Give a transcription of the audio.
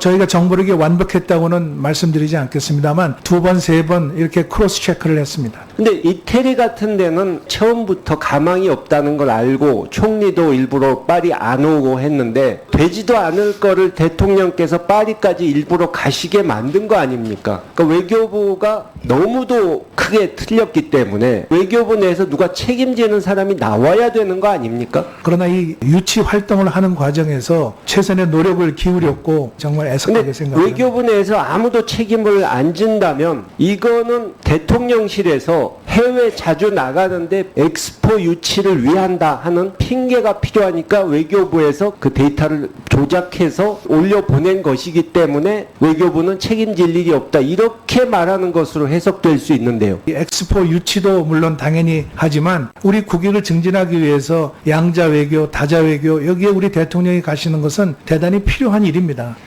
저희가 정보력이 완벽했다고는 말씀드리지 않겠습니다만 두 번, 세 번 이렇게 크로스 체크를 했습니다. 근데 이태리 같은 데는 처음부터 가망이 없다는 걸 알고 총리도 일부러 파리 안 오고 했는데 되지도 않을 거를 대통령께서 파리까지 일부러 가시게 만든 거 아닙니까? 그러니까 외교부가 너무도 크게 틀렸기 때문에 외교부 내에서 누가 책임지는 사람이 나와야 되는 거 아닙니까? 그러나 이 유치 활동을 하는 과정에서 최선의 노력을 기울였고 정말 애석하게 생각합니다. 외교부 내에서 아무도 책임을 안 진다면 이거는 대통령실에서 해외 자주 나가는데 엑스포 유치를 위한다 하는 핑계가 필요하니까 외교부에서 그 데이터를 조작해서 올려 보낸 것이기 때문에 외교부는 책임질 일이 없다 이렇게 말하는 것으로 해석될 수 있는데요. 이 엑스포 유치도 물론 당연히 하지만 우리 국익을 증진하기 위해서 양자 외교, 다자 외교 여기에 우리 대통령이 가시는 것은 대단히 필요한 일입니다.